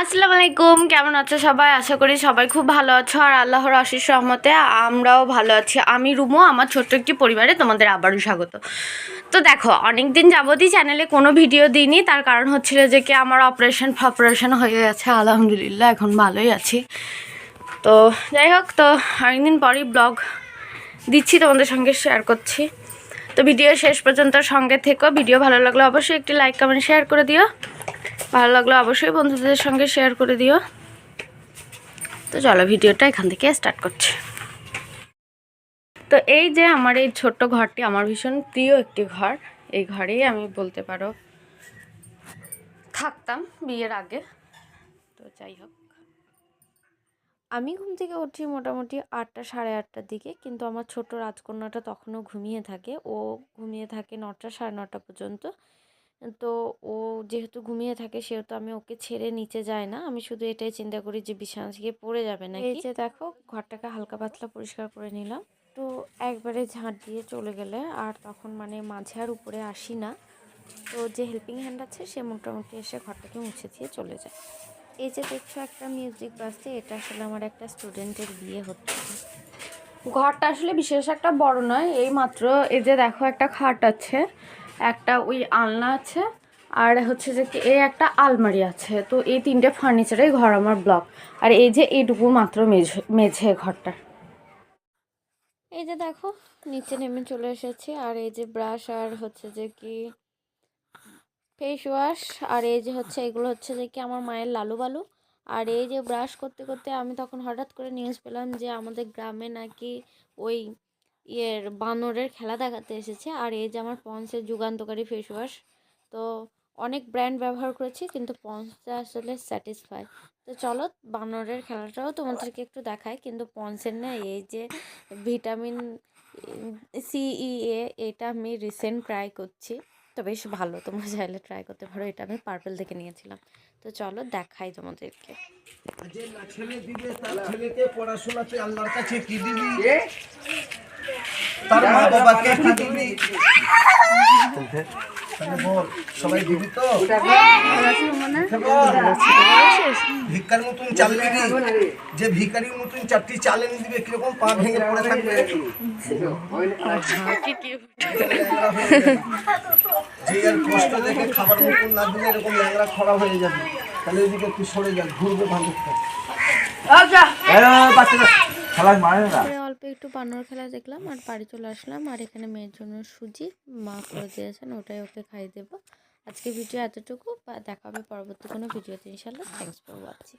আসসালামু আলাইকুম কেমন আছো সবাই? আশা করি সবাই খুব ভালো আছো আর আল্লাহর আশিস রহমতে আমরাও ভালো আছি। আমি রুমো, আমার ছোট্ট একটি পরিবারে তোমাদের আবারও স্বাগত। তো দেখো অনেক দিন যাবতই চ্যানেলে কোনো ভিডিও দিইনি, তার কারণ হচ্ছিল যে কি আমার অপারেশন ফপারেশন হয়ে গেছে, আলহামদুলিল্লাহ, এখন ভালোই আছি। তো যাই হোক, তো অনেকদিন পরই ব্লগ দিচ্ছি, তোমাদের সঙ্গে শেয়ার করছি। তো ভিডিও শেষ পর্যন্ত সঙ্গে থেকো ভিডিও ভালো লাগলে অবশ্যই একটি লাইক কমেন্ট শেয়ার করে দিও। ভালো লাগল অবশ্যই বন্ধুদের সঙ্গে শেয়ার করে দিও। তো চলো ভিডিওটা এখান থেকে স্টার্ট করছি। তো এই যে আমার এই ছোট্ট ঘরটি আমার ভীষণ প্রিয় একটি ঘর। এই ঘরেই আমি বলতে পারো থাকতাম বিয়ের আগে। তো যাই হোক। আমি ঘুম থেকে উঠি মোটামুটি আটটা, সাড়ে আটটার দিকে, কিন্তু আমার ছোট রাজকন্যাটা তখনও ঘুমিয়ে থাকে। ও ঘুমিয়ে থাকে নটা, সাড়ে নটা পর্যন্ত। তো ও যেহেতু ঘুমিয়ে থাকে সেহেতু আমি ওকে ছেড়ে নিচে যাই না। আমি শুধু এটাই চিন্তা করি যে বিছানা থেকে পড়ে যাবে না এই যে দেখো ঘরটাকে হালকা পাতলা পরিষ্কার করে নিলাম। তো একবারে ঝাঁট দিয়ে চলে গেলে আর তখন মানে মাঝে আর উপরে আসি না। তো যে হেল্পিং হ্যান্ড আছে সে মোটামুটি এসে ঘরটাকে মুছে দিয়ে চলে যায়। এই যে দেখছ একটা মিউজিক বাজছে এটা আসলে আমার একটা স্টুডেন্টের বিয়ে হচ্ছে। ঘরটা আসলে বিশেষ একটা বড় নয় এই মাত্র এই যে দেখো একটা খাট আছে। একটা ওই আলনা আছে, আর হচ্ছে যে এই একটা আলমারি আছে। তো এই তিনটে ফার্নিচারেই ঘর আমার ব্লক আর এই যে এইটুকু মাত্র মেঝে মেঝে ঘরটা। এই যে দেখো, নিচে নেমে চলে এসেছি। আর এই যে ব্রাশ আর হচ্ছে যে কি ফেস ওয়াশ আর এই যে হচ্ছে, এগুলো হচ্ছে যে কি আমার মায়ের লালু বালু। আর এই যে ব্রাশ করতে করতে আমি তখন হঠাৎ করে নিউজ পেলাম যে আমাদের গ্রামে নাকি ওই ইয়ের বানরের খেলা দেখাতে এসেছে। আর এই যে আমার পন্সের যুগান্তকারী ফেস ওয়াশ তো অনেক ব্র্যান্ড ব্যবহার করেছি কিন্তু পন্সটা আসলে স্যাটিসফাই তো চলো বানরের খেলাটাও তোমাদেরকে একটু দেখায় কিন্তু পন্সের না এই যে ভিটামিন সিইএ এটা আমি রিসেন্ট ট্রাই করছি। তো বেশ ভালো তোমরা চাইলে ট্রাই করতে পারো। এটা আমি পার্পেল থেকে নিয়েছিলাম। তো চলো দেখাই তোমাদেরকে। যে না ছেলে দিবে তার ছেলেকে পড়াশোনাতে আল্লাহর কাছে কি দিবি? তার মা বাবাকে কি দিবি সবাই দিবি তো? ভিক্ষার মতন চাল দিবি যে ভিখারির মতন চারটি চাল এনে দিবে কীরকম পা ভেঙে পড়ে থাকবে? যে আর কষ্ট দেখে খাবার মতন না দিলে এরকম ল্যাংড়া খরা হয়ে যাবে। তাহলে এদিকে একটু সরে যাক ঘুরবে ভাঙতে খেলায় মারে না। একটু বানর খেলা দেখলাম আর বাড়ি চলে আসলাম আর এখানে মেয়ের জন্য সুজি, মা করে দিয়েছেন, ওটাই ওকে খাই দেবো। আজকে ভিডিও এতটুকু, বা দেখা হবে পরবর্তী কোনো ভিডিওতে ইনশাল্লাহ থ্যাংকস ফর ওয়াচিং